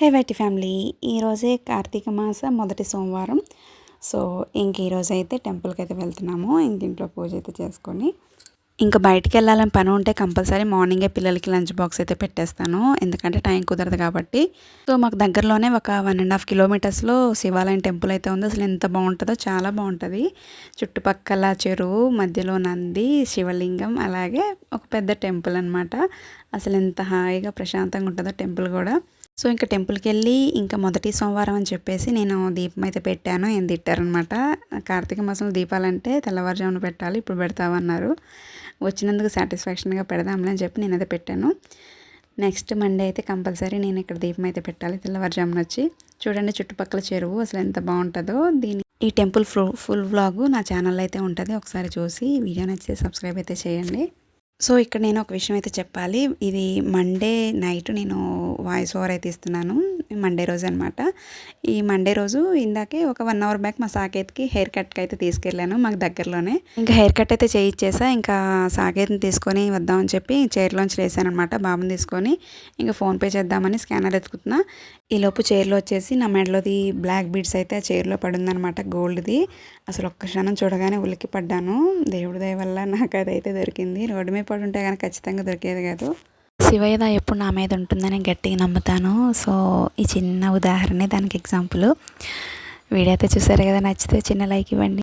హే YT family ఈరోజే కార్తీక మాస మొదటి సోమవారం. సో ఇంక ఈరోజు అయితే టెంపుల్కి అయితే వెళ్తున్నాము. ఇంక ఇంట్లో పూజ అయితే చేసుకొని. ఇంకా బయటికి వెళ్ళాలని పని ఉంటే కంపల్సరీ మార్నింగే పిల్లలకి లంచ్ బాక్స్ అయితే పెట్టేస్తాను. ఎందుకంటే టైం కుదరదు కాబట్టి. సో మాకు దగ్గరలోనే ఒక వన్ అండ్ హాఫ్ కిలోమీటర్స్లో శివాలయం టెంపుల్ అయితే ఉంది. అసలు ఎంత బాగుంటుందో చాలా బాగుంటుంది. చుట్టుపక్కల చెరువు మధ్యలో నంది శివలింగం అలాగే ఒక పెద్ద టెంపుల్ అనమాట అసలు ఎంత హాయిగా ప్రశాంతంగా ఉంటుందో టెంపుల్ కూడా. సో ఇంకా టెంపుల్కి వెళ్ళి ఇంకా మొదటి సోమవారం అని చెప్పేసి నేను దీపం అయితే పెట్టాను. ఏం తిట్టారనమాట కార్తీక మాసంలో దీపాలంటే తెల్లవారుజామున పెట్టాలి ఇప్పుడు పెడతామన్నారు వచ్చినందుకు సాటిస్ఫాక్షన్గా పెడదాంలే అని చెప్పి నేనైతే పెట్టాను. నెక్స్ట్ మండే అయితే కంపల్సరీ నేను ఇక్కడ దీపం అయితే పెట్టాలి తెల్లవారుజామున వచ్చి. చూడండి చుట్టుపక్కల చెరువు అసలు ఎంత బాగుంటుందో. దీని ఈ టెంపుల్ ఫుల్ ఫుల్ వ్లాగు నా ఛానల్లో అయితే ఉంటుంది. ఒకసారి చూసి వీడియో నచ్చితే సబ్స్క్రైబ్ అయితే చేయండి. సో ఇక్కడ నేను ఒక విషయం అయితే చెప్పాలి. ఇది మండే నైట్ నేను వాయిస్ ఓవర్ అయితే ఇస్తున్నాను. మండే రోజు అనమాట ఈ మండే రోజు ఇందాకే ఒక వన్ అవర్ బ్యాక్ మా సాకేత్కి హెయిర్ కట్కి అయితే తీసుకెళ్ళాను మాకు దగ్గరలోనే. ఇంకా హెయిర్ కట్ అయితే చేయించేసా ఇంకా సాకేత్ని తీసుకొని వద్దామని చెప్పి చైర్లోంచి లేసాను అనమాట బాబుని తీసుకొని. ఇంకా ఫోన్పే చేద్దామని స్కానర్ ఎత్తుకుతున్నా ఈలోపు చైర్లో వచ్చేసి నా మెడలోది బ్లాక్ బీడ్స్ అయితే ఆ చైర్లో పడిందనమాట గోల్డ్ది అసలు ఒక్క క్షణం చూడగానే ఉలికి పడ్డాను దేవుడి దయ వల్ల నాకు అదైతే దొరికింది. రోడ్డు మీద పడి ఉంటే కానీ ఖచ్చితంగా దొరికేది కాదు. శివయ్యద ఎప్పుడు నా మీద ఉంటుందని గట్టిగా నమ్ముతాను. సో ఈ చిన్న ఉదాహరణ దానికి ఎగ్జాంపుల్ వీడియో అయితే చూసారు కదా నచ్చితే చిన్న లైక్ ఇవ్వండి.